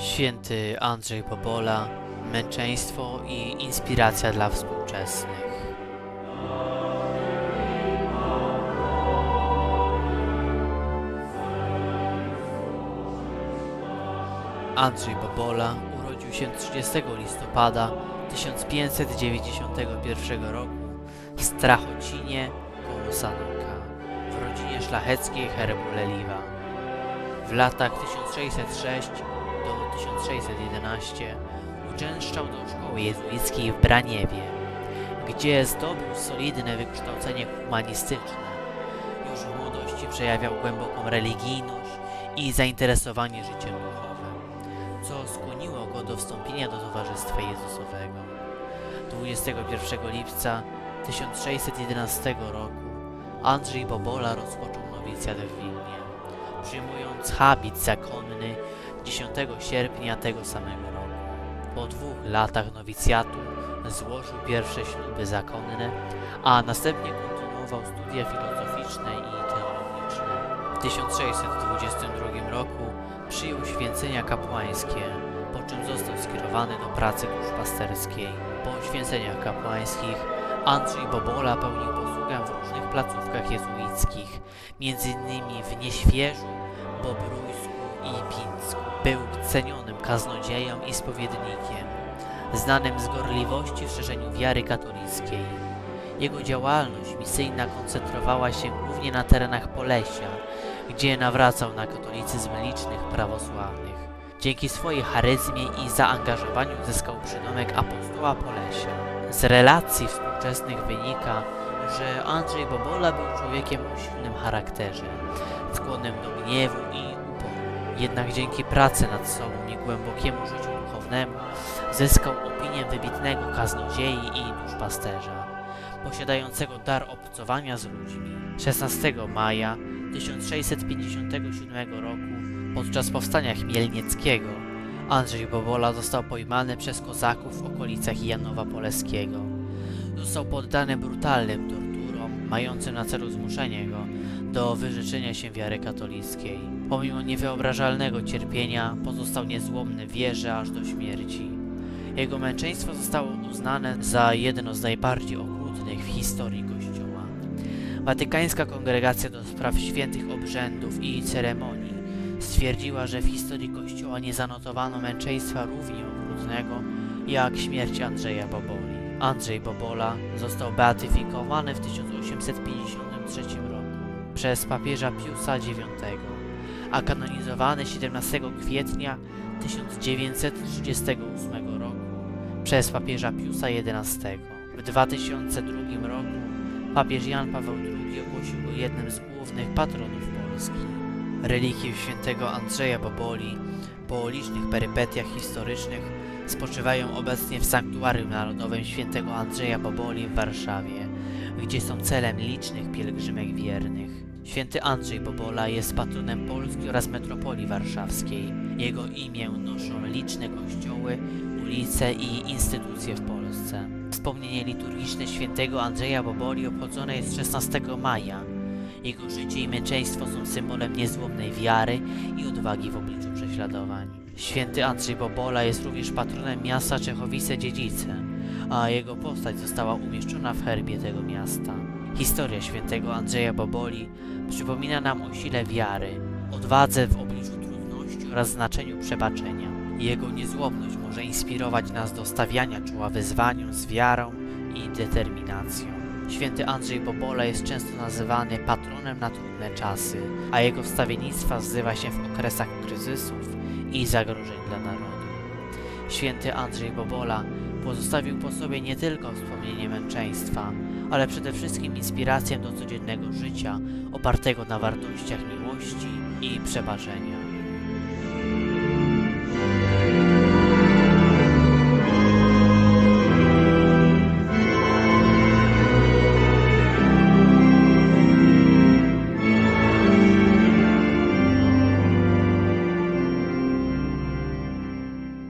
Święty Andrzej Bobola, męczeństwo i inspiracja dla współczesnych. Andrzej Bobola urodził się 30 listopada 1591 roku w Strachocinie koło Sanoka w rodzinie szlacheckiej herbu Leliwa. W latach 1606 do 1611 uczęszczał do szkoły jezuickiej w Braniewie, gdzie zdobył solidne wykształcenie humanistyczne. Już w młodości przejawiał głęboką religijność i zainteresowanie życiem duchowym, co skłoniło go do wstąpienia do Towarzystwa Jezusowego. 21 lipca 1611 roku Andrzej Bobola rozpoczął nowicjat w Wilnie przyjmując habit zakonny 10 sierpnia tego samego roku. Po dwóch latach nowicjatu złożył pierwsze śluby zakonne, a następnie kontynuował studia filozoficzne i teologiczne. W 1622 roku przyjął święcenia kapłańskie, po czym został skierowany do pracy duszpasterskiej. Po święceniach kapłańskich Andrzej Bobola pełnił placówkach jezuickich, innymi w Nieświeżu, Bobrójsku i Pińsku. Był cenionym kaznodzieją i spowiednikiem, znanym z gorliwości w szerzeniu wiary katolickiej. Jego działalność misyjna koncentrowała się głównie na terenach Polesia, gdzie nawracał na katolicyzm licznych prawosławnych. Dzięki swojej charyzmie i zaangażowaniu zyskał przydomek apostoła Polesia. Z relacji współczesnych wynika, że Andrzej Bobola był człowiekiem o silnym charakterze, skłonnym do gniewu i uporu. Jednak dzięki pracy nad sobą i głębokiemu życiu duchownemu zyskał opinię wybitnego kaznodziei i duszpasterza, posiadającego dar obcowania z ludźmi. 16 maja 1657 roku, podczas powstania chmielnieckiego, Andrzej Bobola został pojmany przez kozaków w okolicach Janowa Poleskiego. Został poddany brutalnym mającym na celu zmuszenie go do wyrzeczenia się wiary katolickiej. Pomimo niewyobrażalnego cierpienia, pozostał niezłomny wierze aż do śmierci. Jego męczeństwo zostało uznane za jedno z najbardziej okrutnych w historii Kościoła. Watykańska Kongregacja do Spraw Świętych Obrzędów i Ceremonii stwierdziła, że w historii Kościoła nie zanotowano męczeństwa równie okrutnego jak śmierć Andrzeja Boboli. Andrzej Bobola został beatyfikowany w 1853 roku przez papieża Piusa IX, a kanonizowany 17 kwietnia 1938 roku przez papieża Piusa XI. W 2002 roku papież Jan Paweł II ogłosił go jednym z głównych patronów Polski. Relikwie świętego Andrzeja Boboli po licznych perypetiach historycznych spoczywają obecnie w Sanktuarium Narodowym Świętego Andrzeja Boboli w Warszawie, gdzie są celem licznych pielgrzymek wiernych. Święty Andrzej Bobola jest patronem Polski oraz metropolii warszawskiej. Jego imię noszą liczne kościoły, ulice i instytucje w Polsce. Wspomnienie liturgiczne świętego Andrzeja Boboli obchodzone jest 16 maja. Jego życie i męczeństwo są symbolem niezłomnej wiary i odwagi w obliczu prześladowań. Święty Andrzej Bobola jest również patronem miasta Czechowice-Dziedzice, a jego postać została umieszczona w herbie tego miasta. Historia świętego Andrzeja Boboli przypomina nam o sile wiary, odwadze w obliczu trudności oraz znaczeniu przebaczenia. Jego niezłomność może inspirować nas do stawiania czoła wyzwaniom z wiarą i determinacją. Święty Andrzej Bobola jest często nazywany patronem na trudne czasy, a jego wstawiennictwa zzywa się w okresach kryzysów i zagrożeń dla narodu. Święty Andrzej Bobola pozostawił po sobie nie tylko wspomnienie męczeństwa, ale przede wszystkim inspirację do codziennego życia opartego na wartościach miłości i przebaczenia.